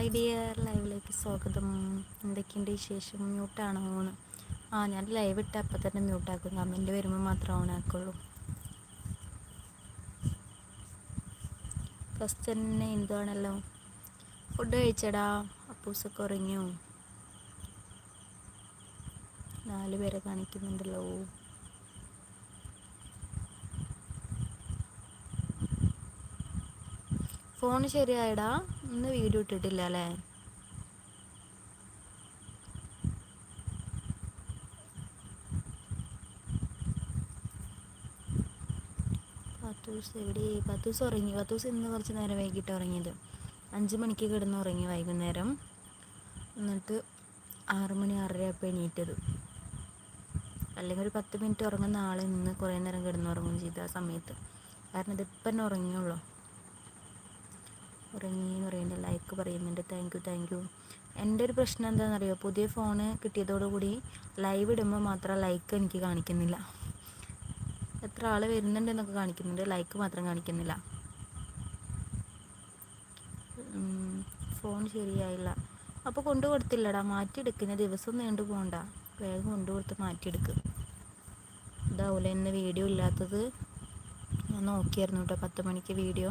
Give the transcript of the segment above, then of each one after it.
Hi dear ലൈവിലേക്ക് സ്വാഗതം. എന്തൊക്കെയുണ്ട് വിശേഷം? മ്യൂട്ടാണോ എന്ന്? ആ ഞാൻ ലൈവ് ഇട്ട അപ്പം തന്നെ മ്യൂട്ടാക്കും കമന്റ് വരുമ്പോൾ മാത്രം ഓൺ ആക്കുള്ളൂ. ഫസ്റ്റ് തന്നെ എന്തുവാണല്ലോ? ഫുഡ് കഴിച്ചടാ. അപ്പൂസൊക്കെ ഉറങ്ങിയോ? നാല് പേരെ കാണിക്കുന്നുണ്ടല്ലോ. ഫോൺ ശരിയായടാ. ഇന്ന് വീഡിയോ ഇട്ടിട്ടില്ല അല്ലേ പത്തൂസ് എവിടെ? പത്തൂസ് ഉറങ്ങി. പത്തൂസ് ഇന്ന് കുറച്ച് നേരം വൈകിട്ട് ഉറങ്ങിയത്. അഞ്ച് മണിക്ക് കിടന്ന് ഉറങ്ങി വൈകുന്നേരം. എന്നിട്ട് ആറ് മണി ആറര അപ്പം എണീറ്റത്. അല്ലെങ്കിൽ ഒരു പത്ത് മിനിറ്റ് ഉറങ്ങുന്ന ആൾ ഇന്ന് കുറേ നേരം കിടന്നുറങ്ങും ചെയ്തു ആ സമയത്ത്. കാരണം ഇതിപ്പം തന്നെ ഉറങ്ങിയുള്ളൂ. ഉറങ്ങി എന്ന് പറയുന്നുണ്ട്. ലൈക്ക് പറയുന്നുണ്ട്. താങ്ക് യു താങ്ക് യു എന്റെ ഒരു പ്രശ്നം എന്താണെന്നറിയോ? പുതിയ ഫോണ് കിട്ടിയതോടുകൂടി ലൈവ് ഇടുമ്പോൾ മാത്രം ലൈക്ക് എനിക്ക് കാണിക്കുന്നില്ല. എത്ര ആൾ വരുന്നുണ്ടെന്നൊക്കെ കാണിക്കുന്നുണ്ട്. ലൈക്ക് മാത്രം കാണിക്കുന്നില്ല. ഫോൺ ശരിയായില്ല. അപ്പോൾ കൊണ്ടു കൊടുത്തില്ലടാ. മാറ്റിയെടുക്കുന്ന ദിവസം നീണ്ടു പോകണ്ട വേഗം കൊണ്ടു കൊടുത്ത് മാറ്റിയെടുക്കും. ഇതാവൂല ഇന്ന് വീഡിയോ ഇല്ലാത്തത്. ഞാൻ നോക്കിയായിരുന്നു കേട്ടോ പത്ത് മണിക്ക് വീഡിയോ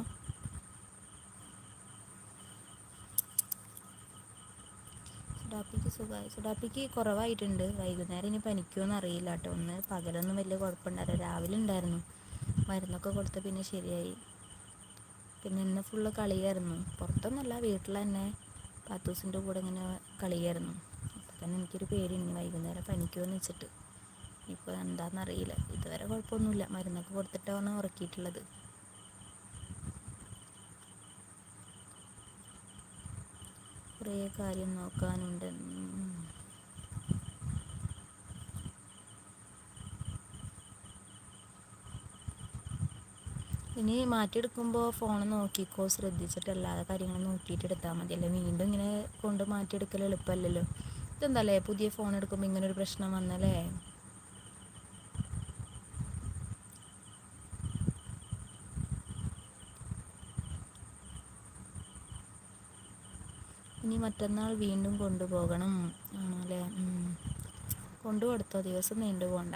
സുഡാപ്പിക്ക് സുഖമായി. സുഡാപ്പിക്ക് കുറവായിട്ടുണ്ട്. വൈകുന്നേരം ഇനി പനിക്കുമെന്ന് അറിയില്ല കേട്ടോ. ഒന്ന് പകലൊന്നും വലിയ കുഴപ്പമുണ്ടായില്ല. രാവിലെ ഉണ്ടായിരുന്നു. മരുന്നൊക്കെ കൊടുത്ത് പിന്നെ ശരിയായി. പിന്നെ ഇന്ന് ഫുള്ള് കളിയായിരുന്നു. പുറത്തൊന്നുമല്ല വീട്ടിൽ തന്നെ പാത്തൂസിന്റെ കൂടെ ഇങ്ങനെ കളിയായിരുന്നു. അപ്പം തന്നെ എനിക്കൊരു പേടിയുണ്ട്. വൈകുന്നേരം പനിക്കുമെന്ന് വെച്ചിട്ട്. ഇപ്പോൾ എന്താണെന്നറിയില്ല ഇതുവരെ കുഴപ്പമൊന്നുമില്ല. മരുന്നൊക്കെ കൊടുത്തിട്ടാണ് ഉറക്കിയിട്ടുള്ളത്. കുറേ കാര്യം നോക്കാനുണ്ട്. ഇനി മാറ്റിയെടുക്കുമ്പോൾ ഫോൺ നോക്കിക്കോ ശ്രദ്ധിച്ചിട്ട് അല്ലാതെ കാര്യങ്ങളും നോക്കിയിട്ട് എടുത്താൽ മതി. അല്ലേ? വീണ്ടും ഇങ്ങനെ കൊണ്ട് മാറ്റിയെടുക്കൽ എളുപ്പമല്ലല്ലോ ഇതെന്തല്ലേ പുതിയ ഫോൺ എടുക്കുമ്പോൾ ഇങ്ങനെ ഒരു പ്രശ്നം വന്നല്ലേ ഇനി മറ്റന്നാൾ വീണ്ടും കൊണ്ടുപോകണം. ആണല്ലേ? കൊണ്ടുകൊടുത്തോ ദിവസം നീണ്ടു പോകണ്ട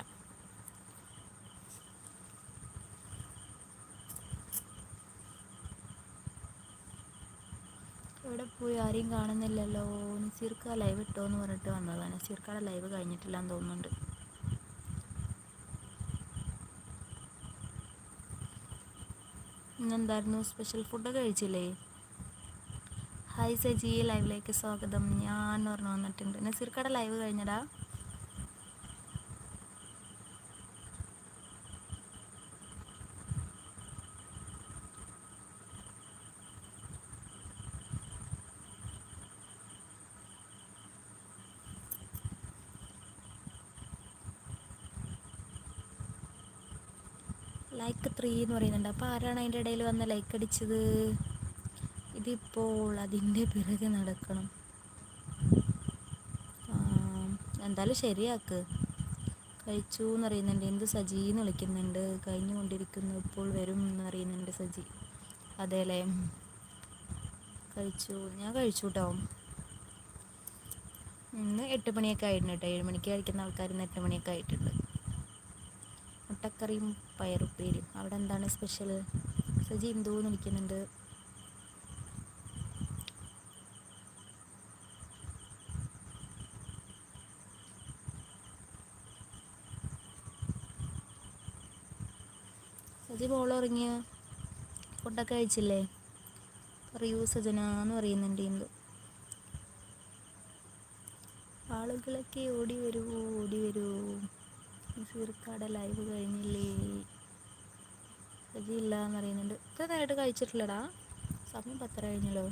എവിടെ പോയി? ആരെയും കാണുന്നില്ലല്ലോ. നസീർക്ക ലൈവ് ഇട്ടോ എന്ന് പറഞ്ഞിട്ട് വന്നതാണ്. നസീർക്കയുടെ ലൈവ് കഴിഞ്ഞിട്ടില്ല എന്ന് തോന്നുന്നുണ്ട്. ഇന്നെന്തായിരുന്നു? സ്പെഷ്യൽ ഫുഡ് കഴിച്ചില്ലേ? ഹായ് സജി ലൈവിലേക്ക് സ്വാഗതം. ഞാൻ പറഞ്ഞു വന്നിട്ടുണ്ട്. നസീർക്കട ലൈവ് കഴിഞ്ഞടാ. ലൈക്ക് ത്രീ എന്ന് പറയുന്നുണ്ട്. അപ്പോൾ ആരാണ് അതിന്റെ ഇടയിൽ വന്ന് ലൈക്ക് അടിച്ചത്? ഇതിപ്പോൾ അതിന്റെ പിറകെ നടക്കണം. എന്തായാലും ശരിയാക്ക്. കഴിച്ചു എന്നറിയുന്നുണ്ട് എന്ത് സജി എന്ന് വിളിക്കുന്നുണ്ട്. കഴിഞ്ഞുകൊണ്ടിരിക്കുന്നു. ഇപ്പോൾ വരും എന്നറിയുന്നുണ്ട് സജി. അതെ അല്ലേ? കഴിച്ചു. ഞാൻ കഴിച്ചു കേട്ടോ ഇന്ന് എട്ട് മണിയൊക്കെ ആയിട്ടുണ്ട് കേട്ടോ ഏഴ് മണിക്ക് കഴിക്കുന്ന ആൾക്കാർ ഇന്ന് എട്ട് മണിയൊക്കെ ആയിട്ടുണ്ട്. മുട്ടക്കറിയും പയറുപ്പേരും അവിടെ എന്താണ് സ്പെഷ്യൽ? സജി എന്തോന്ന് വിളിക്കുന്നുണ്ട്. ബോൾ ഇറങ്ങിയ ഫുഡൊക്കെ കഴിച്ചില്ലേ? പറയൂ സജന പറയുന്നുണ്ട് എന്ത് ആളുകളൊക്കെ ഓടി വരൂ ഓടി വരൂ. സീർക്കാടെ ലൈവ് കഴിഞ്ഞില്ലേ? സജി ഇല്ല എന്ന് ഇത്ര നേരമായിട്ട് കഴിച്ചിട്ടില്ലടാ. സമയം പത്തര കഴിഞ്ഞല്ലോ.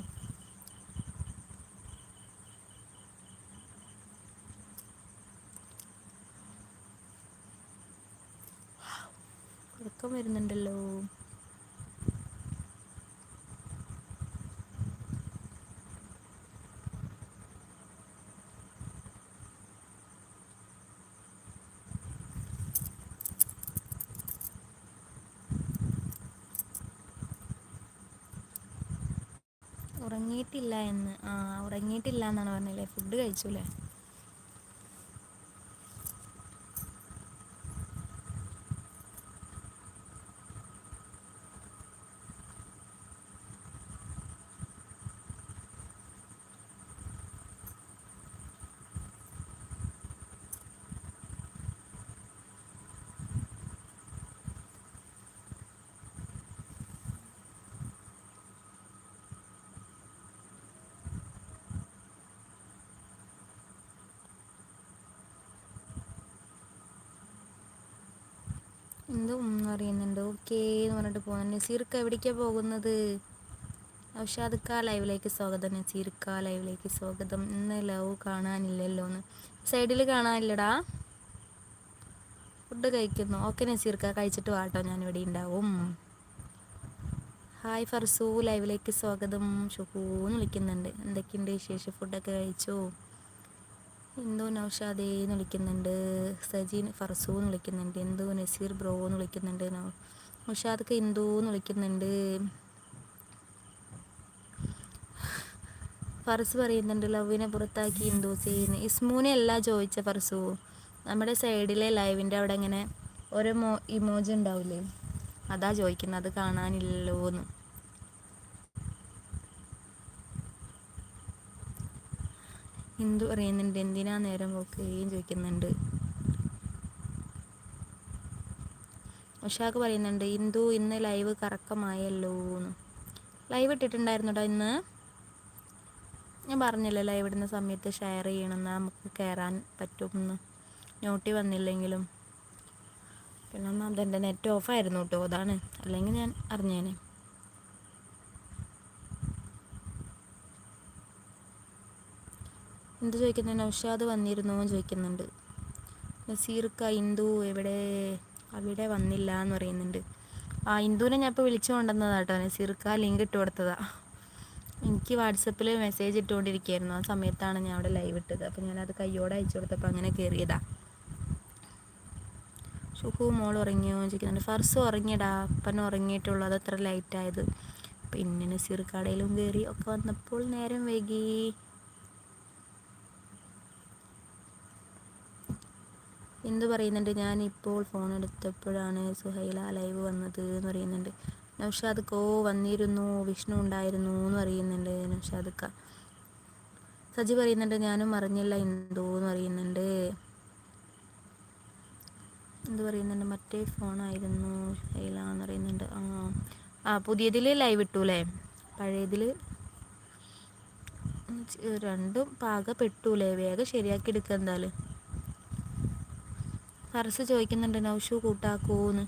ഉറക്കം വരുന്നുണ്ടല്ലോ. ഉറങ്ങിയിട്ടില്ല എന്ന്. ആ ഉറങ്ങിയിട്ടില്ല എന്നാണ് പറഞ്ഞല്ലേ ഫുഡ് കഴിച്ചുല്ലേ? എന്തോ അറിയുന്നുണ്ട് ഓക്കേ എന്ന് പറഞ്ഞിട്ട് പോകുന്നു നസീർക്ക എവിടേക്കാണ് പോകുന്നത്? ഔഷാദക്ക ലൈവിലേക്ക് സ്വാഗതം. നസീർക്ക ലൈവിലേക്ക് സ്വാഗതം. ഇന്ന് ലവ് കാണാനില്ലല്ലോ എന്ന്. സൈഡിൽ കാണാനില്ലടാ. ഫുഡ് കഴിക്കുന്നു. ഓക്കെ നസീർക്ക കഴിച്ചിട്ട് വാട്ടോ ഞാൻ ഇവിടെ ഉണ്ടാവും. ഹായ് ഫർസു. ലൈവിലേക്ക് സ്വാഗതം. ഷുഹൂന്ന് വിളിക്കുന്നുണ്ട്. എന്തൊക്കെയുണ്ട് വിശേഷം? ഫുഡൊക്കെ കഴിച്ചോ? എന്തോ നൗഷാദേ എന്ന് വിളിക്കുന്നുണ്ട് സജീൻ ഫർസു എന്ന് വിളിക്കുന്നുണ്ട് എന്തോ നസീർ ബ്രോ എന്ന് വിളിക്കുന്നുണ്ട് നൗഷാദക്ക് എന്തോ എന്ന് വിളിക്കുന്നുണ്ട്. ഫർസ് പറയുന്നുണ്ട് ലവിനെ പുറത്താക്കി എന്തോ ചെയ്യുന്നു. ഇസ്മൂനെ അല്ല ചോദിച്ച ഫർസു നമ്മുടെ സൈഡിലെ ലൈവിന്റെ അവിടെ ഇങ്ങനെ ഓരോ മോ ഇമോജി ഉണ്ടാവില്ലേ? അതാ ചോദിക്കുന്നത് അത് കാണാനില്ലല്ലോ എന്ന് ഹിന്ദു അറിയുന്നുണ്ട് എന്തിനാ നേരം പോക്കുകയും ചോദിക്കുന്നുണ്ട്. ഉഷാക്ക് പറയുന്നുണ്ട് ഇന്ദു ഇന്ന് ലൈവ് കറക്കമായല്ലോ എന്ന് ലൈവ് ഇട്ടിട്ടുണ്ടായിരുന്നുട്ടോ ഇന്ന്? ഞാൻ പറഞ്ഞില്ലേ ലൈവ് ഇടുന്ന സമയത്ത് ഷെയർ ചെയ്യണമെന്ന് നമുക്ക് കയറാൻ പറ്റുമെന്ന്. നോട്ടി വന്നില്ലെങ്കിലും. പിന്നെ അതെന്റെ നെറ്റ് ഓഫായിരുന്നു കേട്ടോ അതാണ്. അല്ലെങ്കിൽ ഞാൻ അറിഞ്ഞേനെ. എന്ത് ചോദിക്കുന്നത് നൗഷാദ് വന്നിരുന്നോ എന്ന് ചോദിക്കുന്നുണ്ട്. നസീർക്ക ഇന്ദു എവിടെ? അവിടെ വന്നില്ല എന്ന് പറയുന്നുണ്ട്. ആ ഇന്ദുവിനെ ഞാൻ ഇപ്പോൾ വിളിച്ചു കൊണ്ടുവന്നതാ കേട്ടോ. നസീർക്ക ലിങ്ക് ഇട്ട് കൊടുത്തതാ. എനിക്ക് വാട്സപ്പിൽ മെസ്സേജ് ഇട്ടുകൊണ്ടിരിക്കുകയായിരുന്നു. ആ സമയത്താണ് ഞാൻ അവിടെ ലൈവ് ഇട്ടത്. അപ്പോൾ ഞാനത് കയ്യോടെ അയച്ചു കൊടുത്തപ്പോൾ അങ്ങനെ കയറിയതാ ഷുഹു മോൾ ഉറങ്ങിയോ ചോദിക്കുന്നുണ്ട്. ഫർസ് ഉറങ്ങിയടാ. അപ്പൻ ഉറങ്ങിയിട്ടുള്ളൂ. അത് അത്ര ലൈറ്റായത് പിന്നെ നസീർ കടയിലും കയറി ഒക്കെ വന്നപ്പോൾ നേരം വൈകി. എന്ത് പറയുന്നുണ്ട്? ഞാൻ ഇപ്പോൾ ഫോൺ എടുത്തപ്പോഴാണ് സുഹൈല ലൈവ് വന്നത് എന്ന് പറയുന്നുണ്ട്. ഓ വന്നിരുന്നു വിഷ്ണു ഉണ്ടായിരുന്നു എന്ന് പറയുന്നുണ്ട് നൗഷാദക്ക. സജി പറയുന്നുണ്ട് ഞാനും അറിഞ്ഞില്ല എന്തോ എന്ന് പറയുന്നുണ്ട്. എന്ത് പറയുന്നുണ്ട്? മറ്റേ ഫോണായിരുന്നു സുഹൈല എന്ന് പറയുന്നുണ്ട്. ആ ആ പുതിയതിൽ ലൈവ് ഇട്ടു അല്ലേ പഴയതിൽ രണ്ടും പാകപ്പെട്ടൂലേ? വേഗം ശരിയാക്കി എടുക്കുക എന്തായാലും. ഫർസ് ചോദിക്കുന്നുണ്ട് നൗഷു കൂട്ടാക്കൂന്ന്?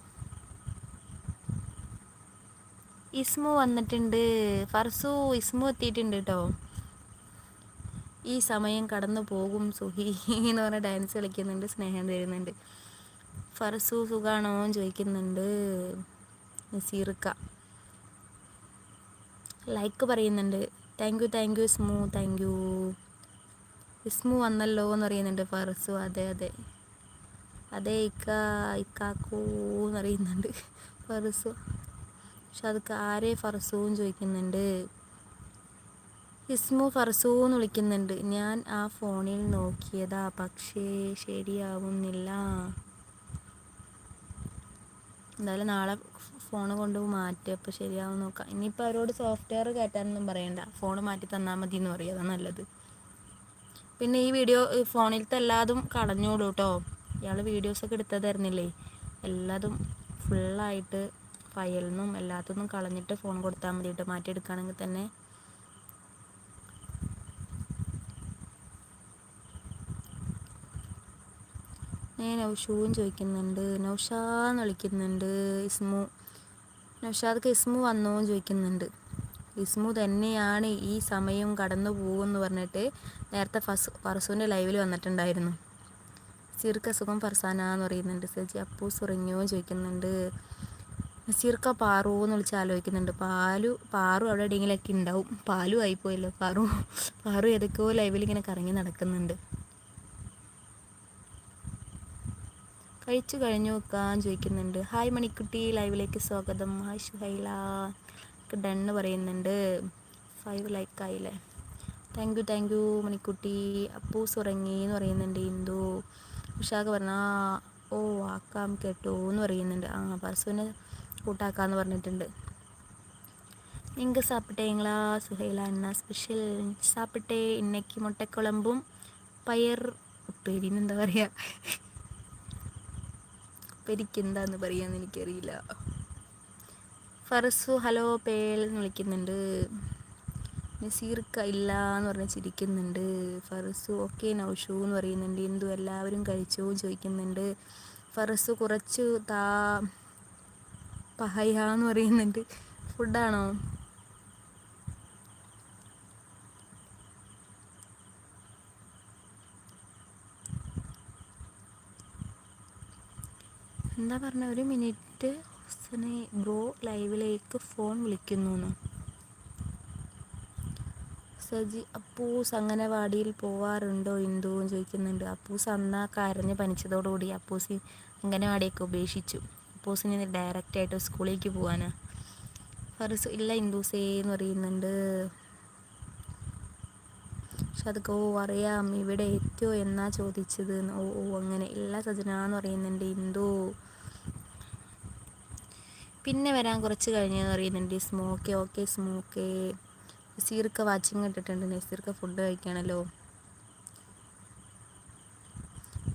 ഇസ്മു വന്നിട്ടുണ്ട്. ഫർസു ഇസ്മു എത്തിയിട്ടുണ്ട് കേട്ടോ ഈ സമയം കടന്നു പോകും സുഹി എന്ന് പറഞ്ഞ ഡാൻസ് കളിക്കുന്നുണ്ട് സ്നേഹം തരുന്നുണ്ട്. ഫർസു സുഖാണോ? ചോദിക്കുന്നുണ്ട് നസീർക്ക. ലൈക്ക് പറയുന്നുണ്ട് thank you thank you Ismu thank you Ismu വന്നല്ലോ എന്ന് പറയുന്നുണ്ട് ഫർസു. അതെ അതെ. അതേ ഇക്ക ഇക്കാക്കൂ എന്നറിയുന്നുണ്ട് ഫറസു. പക്ഷെ അത് ആരെ ഫറസൂന്ന് ചോദിക്കുന്നുണ്ട്? ഇസ്മു ഫറസൂ എന്ന് വിളിക്കുന്നുണ്ട്. ഞാൻ ആ ഫോണിൽ നോക്കിയതാ പക്ഷേ ശരിയാവുന്നില്ല. എന്തായാലും നാളെ ഫോൺ കൊണ്ട് മാറ്റി അപ്പോൾ ശരിയാവും നോക്കാം. ഇനിയിപ്പോൾ അവരോട് സോഫ്റ്റ്വെയർ കയറ്റാനൊന്നും പറയണ്ട. ഫോൺ മാറ്റി തന്നാൽ മതി എന്ന് പറയുക നല്ലത്. പിന്നെ ഈ വീഡിയോ ഫോണിലത്തെ എല്ലാതും കളഞ്ഞോളൂ കേട്ടോ ഇയാൾ വീഡിയോസൊക്കെ എടുത്തു തരുന്നില്ലേ എല്ലാതും ഫുള്ളായിട്ട് ഫയലിൽ നിന്നും എല്ലാത്തുനിന്നും കളഞ്ഞിട്ട് ഫോൺ കൊടുത്താൽ മതി കേട്ടോ മാറ്റിയെടുക്കുകയാണെങ്കിൽ തന്നെ. ഞാൻ നൗഷൂവും ചോദിക്കുന്നുണ്ട്. നൗഷാന്ന് വിളിക്കുന്നുണ്ട്. ഇസ്മു. നൗഷാദ് ഇസ്മു വന്നോന്ന് ചോദിക്കുന്നുണ്ട്. ഇസ്മു തന്നെയാണ് ഈ സമയം കടന്നു പോകുമെന്ന് പറഞ്ഞിട്ട് നേരത്തെ ഫസ് ഫർസുവിന്റെ ലൈവിൽ വന്നിട്ടുണ്ടായിരുന്നു. നസീർക്ക് സുഖം ഫർസാന എന്ന് പറയുന്നുണ്ട്. സജി അപ്പൂസ് ഉറങ്ങിയോ ചോദിക്കുന്നുണ്ട്. സിർക്ക പാറു എന്ന് വിളിച്ച് ആലോചിക്കുന്നുണ്ട്. പാലു പാറു അവിടെ എവിടെയെങ്കിലൊക്കെ ഉണ്ടാവും. പാലു ആയിപ്പോയല്ലോ. പാറു പാറു ഏതൊക്കെയോ ലൈവിൽ ഇങ്ങനെ കറങ്ങി നടക്കുന്നുണ്ട്. കഴിച്ചു കഴിഞ്ഞു വെക്കാൻ ചോദിക്കുന്നുണ്ട്. ഹായ് മണിക്കുട്ടി ലൈവിലേക്ക് സ്വാഗതം. ഹായ് ഷുഹൈല ഡണ്ണ് പറയുന്നുണ്ട്. ഫൈവ് ലൈക്ക് ആയില്ലേ? Thank you thank you Manikutty. Appus ഉറങ്ങി എന്ന് പറയുന്നുണ്ട്. ഇന്ദു. ഉഷാഖ് പറഞ്ഞ ഓ ആക്കാം കേട്ടോ എന്ന് പറയുന്നുണ്ട്. ആ പർസുവിനെ കൂട്ടാക്കാന്ന് പറഞ്ഞിട്ടുണ്ട്. നിങ്ങൾ സാപ്പിട്ടേങ്ങളാ സുഹൈല എന്ന സ്പെഷ്യൽ സാപ്പിട്ടേ ഇന്നയ്ക്ക് മുട്ടക്കുളമ്പും പയർ ഉപ്പേരിന്ന് എന്താ പറയുക ഉപ്പേരിക്ക് എന്താന്ന് പറയാന്ന് എനിക്കറിയില്ല. ഫറസു ഹലോ പേൽ എന്ന് വിളിക്കുന്നുണ്ട്. നസീർക്ക ഇല്ല എന്ന് പറഞ്ഞ് ചിരിക്കുന്നുണ്ട്. ഫറസു ഓക്കെ നൗഷു എന്ന് പറയുന്നുണ്ട്. എന്തു? എല്ലാവരും കഴിച്ചോ? ചോദിക്കുന്നുണ്ട്. ഫറസ് കുറച്ച് താ പഹയ എന്ന് പറയുന്നുണ്ട്. ഫുഡാണോ എന്താ പറഞ്ഞ? ഒരു മിനിറ്റ് ബ്രോ ലൈവിലേക്ക് ഫോൺ വിളിക്കുന്നു സജി അപ്പൂസ് അങ്ങനെ വാടിയിൽ പോവാറുണ്ടോ? ഇന്ദു ചോദിക്കുന്നുണ്ട്. അപ്പൂസ് അന്നാ കരഞ്ഞ് പനിച്ചതോടുകൂടി അപ്പൂസ് അംഗനവാടിയൊക്കെ ഉപേക്ഷിച്ചു. അപ്പൂസിന് ഡയറക്റ്റായിട്ട് സ്കൂളിലേക്ക് പോകാനാ ഫറസ് ഇല്ല ഇന്ദൂസേ എന്ന് പറയുന്നുണ്ട്. പക്ഷെ അതൊക്കെ ഓ അറിയാം. ഇവിടെ എത്തിയോ എന്നാ ചോദിച്ചത് ഓ ഓ അങ്ങനെ. ഇല്ല സജന എന്ന് പറയുന്നുണ്ട് ഇന്ദു. പിന്നെ വരാൻ കുറച്ച് കഴിഞ്ഞെന്ന് പറയുന്നുണ്ട്. സ്മോക്കെ ഓക്കെ സ്മോക്കെ. നസീർക്ക വാച്ചിങ് ഇട്ടിട്ടുണ്ട്. നസീർക്ക ഫുഡ് കഴിക്കണല്ലോ.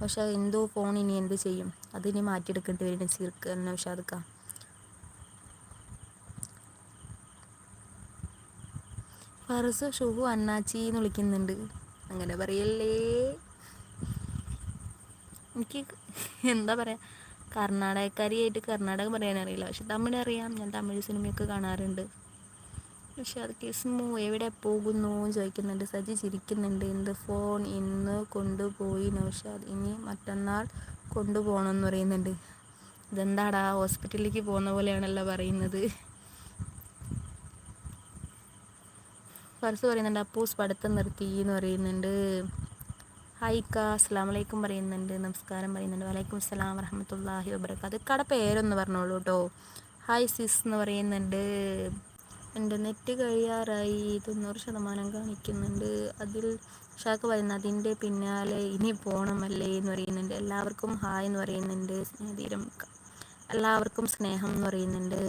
പക്ഷെ എന്തോ ഫോൺ ഇനി എന്ത് ചെയ്യും? അതിനി മാറ്റിയെടുക്കേണ്ടി വരും നസീർക്ക് അതൊക്കെ. ഫറസ് ഷുഹു അണ്ണാച്ചി എന്ന് വിളിക്കുന്നുണ്ട്. അങ്ങനെ പറയല്ലേ? എനിക്ക് എന്താ പറയുക കർണാടകക്കാരിയായിട്ട് കർണാടക പറയാനറിയില്ല. പക്ഷെ തമിഴ് അറിയാം. ഞാൻ തമിഴ് സിനിമയൊക്കെ കാണാറുണ്ട്. പക്ഷെ അത് കിസ്മു എവിടെ പോകുന്നു ചോദിക്കുന്നുണ്ട്. സജി ചിരിക്കുന്നുണ്ട്. എന്ത് ഫോൺ ഇന്ന് കൊണ്ടുപോയി? നൗഷാദ് ഇനി മറ്റന്നാൾ കൊണ്ടുപോകണം എന്ന് പറയുന്നുണ്ട്. ഇതെന്താടാ? ഹോസ്പിറ്റലിലേക്ക് പോകുന്ന പോലെയാണല്ലോ പറയുന്നത്. ഫർസ് പറയുന്നുണ്ട് അപ്പൂസ് പഠിത്തം നിർത്തി എന്ന് പറയുന്നുണ്ട്. ഹൈക്ക അസ്സാം പറയുന്നുണ്ട്. നമസ്കാരം പറയുന്നുണ്ട്. വലൈക്കും അസ്സലാം വറഹമത്തല്ലാഹി വബർക്കാത്ത് കട പേരൊന്ന് പറഞ്ഞോളൂ കേട്ടോ. ഹായ് സിസ് എന്ന് പറയുന്നുണ്ട്. എന്റെ നെറ്റ് കഴിയാറായി. തൊണ്ണൂറ് ശതമാനം കാണിക്കുന്നുണ്ട്. അതിൽ ഷാക്ക് പറയുന്നത് അതിന്റെ പിന്നാലെ ഇനി പോകണമല്ലേ എന്ന് പറയുന്നുണ്ട്. എല്ലാവർക്കും ഹായ് എന്ന് പറയുന്നുണ്ട്. സ്നേഹതീരം എല്ലാവർക്കും സ്നേഹം എന്ന് പറയുന്നുണ്ട്.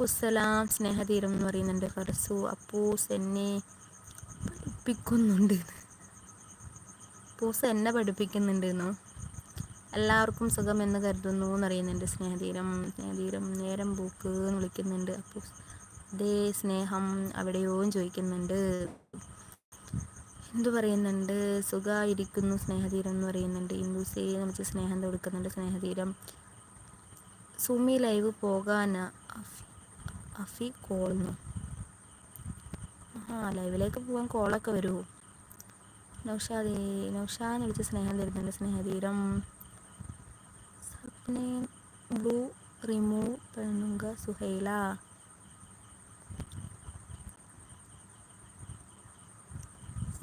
കുസലാം സ്നേഹതീരം എന്ന് പറയുന്നുണ്ട്. ഫർസു അപ്പൂസ് എന്നെ പഠിപ്പിക്കുന്നുണ്ട്. പൂസ് എന്നെ? പഠിപ്പിക്കുന്നുണ്ടെന്നോ എല്ലാവർക്കും സുഖം എന്ന് കരുതുന്നു എന്നറിയുന്നുണ്ട് സ്നേഹതീരം സ്നേഹതീരം നേരം പൂക്ക് എന്ന് വിളിക്കുന്നുണ്ട്. അപ്പോൾ അതേ സ്നേഹം അവിടെയോ ചോദിക്കുന്നുണ്ട്. എന്തു പറയുന്നുണ്ട്? സുഖമായിരിക്കുന്നു സ്നേഹതീരം എന്ന് പറയുന്നുണ്ട്. ഇന്ദുസേ വെച്ച് സ്നേഹം കൊടുക്കുന്നുണ്ട് സ്നേഹതീരം സുമി ലൈവ് പോകാൻ അഫി കോളുന്നു ആ ലൈവിലേക്ക് പോകാൻ കോളൊക്കെ വരുമോ നൗഷാദേ നൗഷാന്ന് വിളിച്ച് സ്നേഹം തരുന്നുണ്ട് സ്നേഹതീരം ബ്ലൂ റിമൂവ് പെണ്ണുങ്ക സുഹൈല.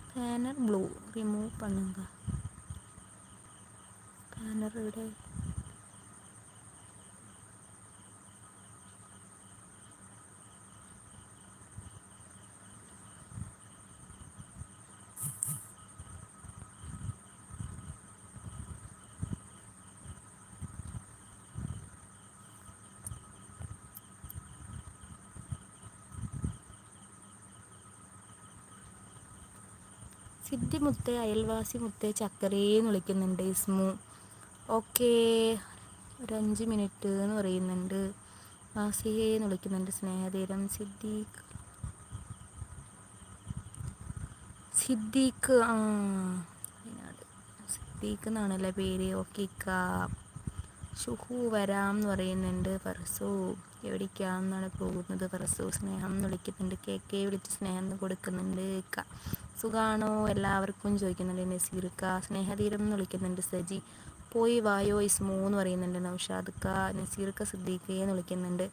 സ്പാനർ ബ്ലൂ റിമൂവ് പെണ്ണുങ്ക. സ്പാനർ ഇവിടെ സിദ്ധി മുത്തേ അയൽവാസി മുത്തേ ചക്കരേന്ന് വിളിക്കുന്നുണ്ട് ഇസ്മു. ഓക്കേ. ഒരു അഞ്ച് മിനിറ്റ് എന്ന് പറയുന്നുണ്ട്. വാസിയേന്ന് വിളിക്കുന്നുണ്ട് സ്നേഹതീരം. സിദ്ദീഖ്. സിദ്ദീഖ് ആ. സിദ്ദീഖ് എന്നാണല്ലേ പേര്? ഓക്കെ ഷുഹു വരാം എന്ന് പറയുന്നുണ്ട് ഫർസു. എവിടേക്കാണെന്നാണ് പോകുന്നത്? ഫർസു സ്നേഹം എന്ന് വിളിക്കുന്നുണ്ട്. കെ കെ വിളിച്ച് സ്നേഹം കൊടുക്കുന്നുണ്ട് സുഖാണോ? എല്ലാവർക്കും ചോദിക്കുന്നുണ്ട്. നസീർക്ക സ്നേഹതീരം എന്ന് വിളിക്കുന്നുണ്ട് സജി. പോയി വായോ ഇസ്മോ എന്ന് പറയുന്നുണ്ട് നൗഷാദ്ക്ക. നസീർക്ക സിദ്ദീഖയെ എന്ന് വിളിക്കുന്നുണ്ട്.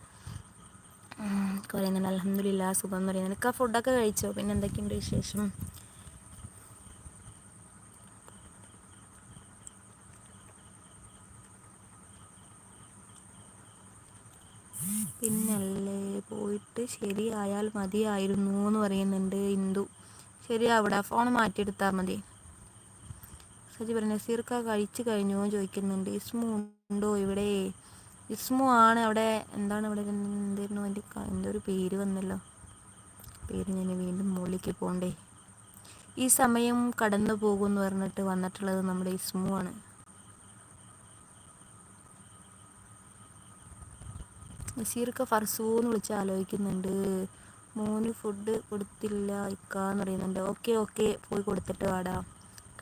പറയുന്നുണ്ട് അലഹമില്ല സുഖം എന്ന് പറയുന്നുണ്ട്. ക ഫുഡൊക്കെ കഴിച്ചോ? പിന്നെ എന്തൊക്കെയുണ്ട് വിശേഷം? പിന്നല്ലേ പോയി പോയിട്ട് ശരിയായാൽ മതിയായിരുന്നു എന്ന് പറയുന്നുണ്ട് ഇന്ദു. ശരിയാവിടെ ഫോൺ മാറ്റിയെടുത്താൽ മതി. സജി പറഞ്ഞു നസീർക്ക കഴിച്ചു കഴിഞ്ഞു? ചോദിക്കുന്നുണ്ട്. ഇസ്മു ഉണ്ടോ ഇവിടെ? ഇസ്മു ആണ് അവിടെ. എന്താണ് ഇവിടെ? എന്തായിരുന്നു എന്റെ എന്തൊരു പേര് വന്നല്ലോ. പേര് ഞാൻ വീണ്ടും മുകളിലേക്ക് പോകണ്ടേ ഈ സമയം കടന്നു പോകുമെന്ന് പറഞ്ഞിട്ട് വന്നിട്ടുള്ളത് നമ്മുടെ ഇസ്മു ആണ്. നസീർക്ക് ഫർസൂ എന്ന് വിളിച്ച് ആലോചിക്കുന്നുണ്ട്. മോന് ഫുഡ് കൊടുത്തില്ല ഇക്കാന്ന് പറയുന്നുണ്ട്. ഓക്കെ ഓക്കെ പോയി കൊടുത്തിട്ട് വാടാ.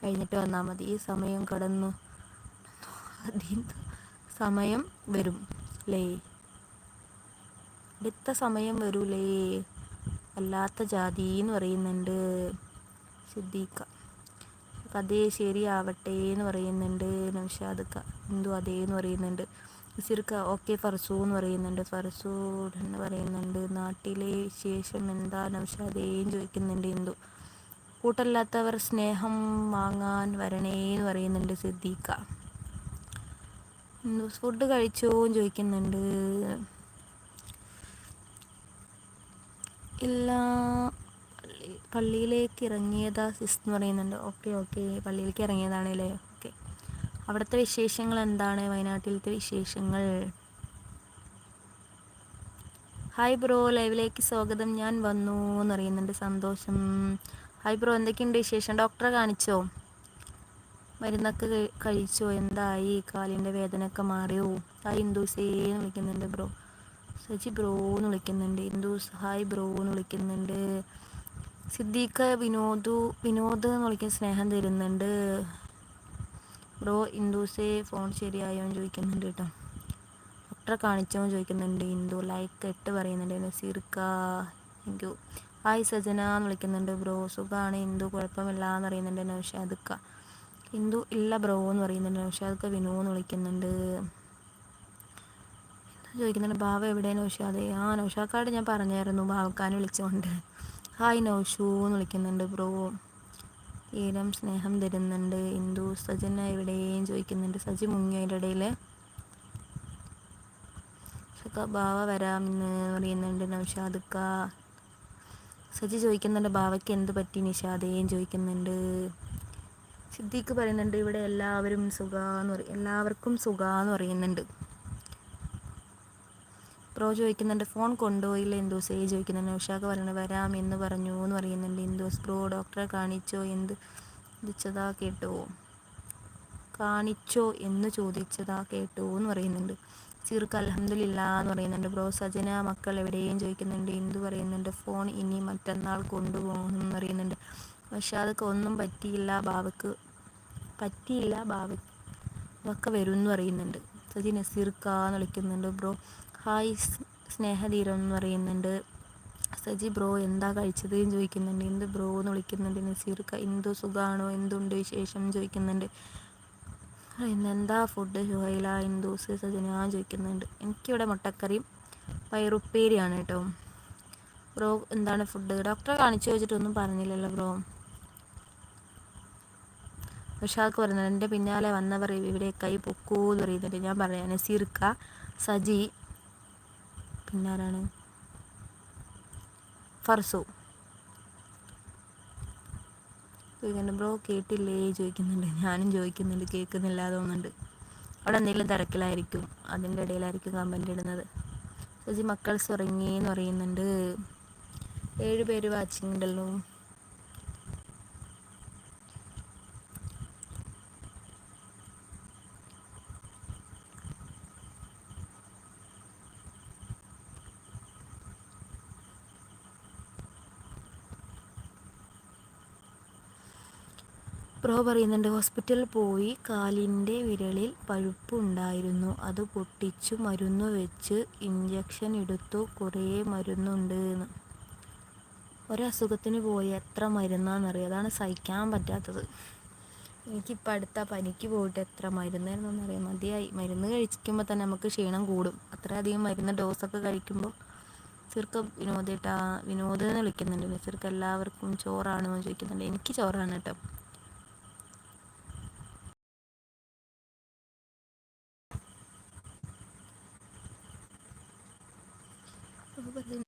കഴിഞ്ഞിട്ട് വന്നാൽ മതി. ഈ സമയം കടന്നു. സമയം വരും ലേ അടുത്ത സമയം വരൂലേ? അല്ലാത്ത ജാതി എന്ന് പറയുന്നുണ്ട് സിദ്ദീഖ. അതേ ശരിയാവട്ടെ എന്ന് പറയുന്നുണ്ട് നൗഷാദക്ക എന്തോ അതേ എന്ന് പറയുന്നുണ്ട്. സിർക്ക ഓക്കെ ഫർസു എന്ന് പറയുന്നുണ്ട്. ഫർസു എന്ന് പറയുന്നുണ്ട്. നാട്ടിലെ വിശേഷം എന്താ നൗഷാദേയും ചോദിക്കുന്നുണ്ട് എന്തു കൂട്ടല്ലാത്തവർ സ്നേഹം വാങ്ങാൻ വരണേ എന്ന് പറയുന്നുണ്ട് സിദ്ദീഖ. ഫുഡ് കഴിച്ചോ എന്ന് ചോദിക്കുന്നുണ്ട്. ഇല്ല പള്ളിയിലേക്ക് ഇറങ്ങിയതാ സിസ് എന്ന് പറയുന്നുണ്ട്. Okay okay. പള്ളിയിലേക്ക് ഇറങ്ങിയതാണ് അല്ലേ ഓക്കെ അവിടുത്തെ വിശേഷങ്ങൾ എന്താണ്? വയനാട്ടിലത്തെ വിശേഷങ്ങൾ. ഹായ് ബ്രോ ലൈവിലേക്ക് സ്വാഗതം. ഞാൻ വന്നു എന്നറിയുന്നുണ്ട് സന്തോഷം. ഹായ് ബ്രോ എന്തൊക്കെയുണ്ട് വിശേഷം? ഡോക്ടറെ കാണിച്ചോ? മരുന്നൊക്കെ കഴിച്ചോ? എന്തായി? കാലിന്റെ വേദനയൊക്കെ മാറിയോ? ഹായ് ഇന്ദൂസേ എന്ന് വിളിക്കുന്നുണ്ട് ബ്രോ സജി ബ്രോ എന്ന് വിളിക്കുന്നുണ്ട്. ഇന്ദൂസ് ഹായ് ബ്രോ എന്ന് വിളിക്കുന്നുണ്ട്. സിദ്ദീഖ് വിനോദു വിനോദ് എന്ന് വിളിക്കുന്ന സ്നേഹം തരുന്നുണ്ട്. ബ്രോ ഹിന്ദുസേ ഫോൺ ശരിയായോ എന്ന് ചോദിക്കുന്നുണ്ട് കേട്ടോ. ഡോക്ടറെ കാണിച്ചോ ചോദിക്കുന്നുണ്ട്. ഇന്ദു ലൈക്ക് എട്ട് പറയുന്നുണ്ട്. നസീർക്ക താങ്ക് യു ഹായ് സജന എന്ന് വിളിക്കുന്നുണ്ട് ബ്രോ. സുഖമാണ് ഇന്ദു കുഴപ്പമില്ല എന്ന് പറയുന്നുണ്ട്. നൗഷാദുക്ക ഇന്ദു ഇല്ല ബ്രോ എന്ന് പറയുന്നുണ്ട്. നൗഷാദുക്ക വിനു എന്ന് വിളിക്കുന്നുണ്ട്. ചോദിക്കുന്നുണ്ട്? ഭാവ എവിടെ നൗഷാദ് ആ നൗഷാക്കാട് ഞാൻ പറഞ്ഞായിരുന്നു. ഭാവക്കാരെ വിളിച്ചുകൊണ്ട് ഹായ് നൗഷു എന്ന് വിളിക്കുന്നുണ്ട് ബ്രോ. ഈരം സ്നേഹം തരുന്നുണ്ട്. ഹിന്ദു സജന എവിടെയും ചോദിക്കുന്നുണ്ട്. സജി മുങ്ങിയതിന്റെ ഇടയിൽ ഭാവ വരാമെന്ന് പറയുന്നുണ്ട് നൗഷാദുക്ക. സജി ചോദിക്കുന്നുണ്ട് ഭാവയ്ക്ക് എന്ത് പറ്റി? നിഷാദയും ചോദിക്കുന്നുണ്ട്. സിദ്ദീഖ് പറയുന്നുണ്ട് ഇവിടെ എല്ലാവരും സുഖ എന്ന് പറയും എല്ലാവർക്കും സുഖ എന്ന് പറയുന്നുണ്ട്. പ്രോ ചോദിക്കുന്നുണ്ട് ഫോൺ കൊണ്ടുപോയില്ല എന്തോസേ ചോദിക്കുന്നുണ്ട്. ഉഷാക്ക് പറയുന്നത് വരാം എന്ന് പറഞ്ഞു എന്ന് പറയുന്നുണ്ട്. എന്തോസ് പ്രോ ഡോക്ടറെ കാണിച്ചോ? എന്ത്? ചോദിച്ചതാ കേട്ടോ. കാണിച്ചോ? എന്ന് ചോദിച്ചതാ കേട്ടോ എന്ന് പറയുന്നുണ്ട്. ചീർക്ക് അലഹമില്ല എന്ന് പറയുന്നുണ്ട്. ബ്രോ സജന മക്കൾ എവിടെയും ചോദിക്കുന്നുണ്ട്. എന്തു പറയുന്നുണ്ട്? ഫോൺ ഇനി മറ്റന്നാൾ കൊണ്ടുപോകണം എന്ന് പറയുന്നുണ്ട്. പക്ഷെ അതൊക്കെ ഒന്നും പറ്റിയില്ല ബാവക്ക്. പറ്റിയില്ല ബാവക്ക്. ഒക്കെ വരും എന്ന് പറയുന്നുണ്ട്. സജി നസീർക്ക എന്ന് വിളിക്കുന്നുണ്ട്. ബ്രോ ഹായ് സ്നേഹധീരം എന്ന് പറയുന്നുണ്ട്. സജി ബ്രോ എന്താ കഴിച്ചത് എന്ന് ചോദിക്കുന്നുണ്ട്. എന്ത് ബ്രോ എന്ന് വിളിക്കുന്നുണ്ട്. നസീർക്ക എന്തു സുഖമാണോ എന്തുണ്ട് വിശേഷം ചോദിക്കുന്നുണ്ട്. എന്താ ഫുഡ് ഷുഹൈല ഹിന്ദൂസ് സജന ചോദിക്കുന്നുണ്ട്. എനിക്കിവിടെ മുട്ടക്കറിയും പയറുപ്പേരിയാണ് കേട്ടോ. ബ്രോ എന്താണ് ഫുഡ് ഡോക്ടറെ കാണിച്ചു വെച്ചിട്ടൊന്നും പറഞ്ഞില്ലല്ലോ ബ്രോ. വിഷാക്ക് പറയുന്നുണ്ട് എന്റെ പിന്നാലെ വന്നവർ ഇവിടെ കൈ പൊക്കൂ എന്ന് പറയുന്നുണ്ട്. ഞാൻ പറയാം. നസീർക്ക സജി പിന്നാരാണ് ഫർസു. ചോദിക്കുന്നുണ്ട് ബ്രോ കേട്ടില്ലേ? ചോദിക്കുന്നുണ്ട്. ഞാനും ചോദിക്കുന്നുണ്ട്. കേൾക്കുന്നില്ല തോന്നുന്നുണ്ട്. അവിടെ എന്തെങ്കിലും തിരക്കിലായിരിക്കും. അതിന്റെ ഇടയിലായിരിക്കും കമന്റ് ഇടുന്നത്. സജി മക്കൾസ് ഉറങ്ങി എന്ന് പറയുന്നുണ്ട്. ഏഴ് പേര് വാച്ചിങ് ഉണ്ടല്ലോ. പ്രോ പറയുന്നുണ്ട് ഹോസ്പിറ്റലിൽ പോയി കാലിന്റെ വിരലിൽ പഴുപ്പ് ഉണ്ടായിരുന്നു അത് പൊട്ടിച്ചു മരുന്ന് വെച്ച് ഇഞ്ചക്ഷൻ എടുത്തു കുറേ മരുന്നുണ്ട് എന്ന്. ഒരസുഖത്തിന് പോയി എത്ര മരുന്നാണെന്നറിയാം അതാണ് സഹിക്കാൻ പറ്റാത്തത്. എനിക്കിപ്പോൾ അടുത്ത പനിക്ക് പോയിട്ട് എത്ര മരുന്നായിരുന്നറിയാം മതിയായി. മരുന്ന് കഴിക്കുമ്പോൾ തന്നെ നമുക്ക് ക്ഷീണം കൂടും. അത്രയധികം മരുന്ന് ഡോസൊക്കെ കഴിക്കുമ്പോൾ ചെറുക്ക വിനോദേട്ടാ വിനോദം എന്ന് വിളിക്കുന്നുണ്ട്. ചെറുക്ക എല്ലാവർക്കും ചോറാണോ എന്ന് ചോദിക്കുന്നുണ്ട്. എനിക്ക് ചോറാണ് കേട്ടോ. ಬರ್ತೀನಿ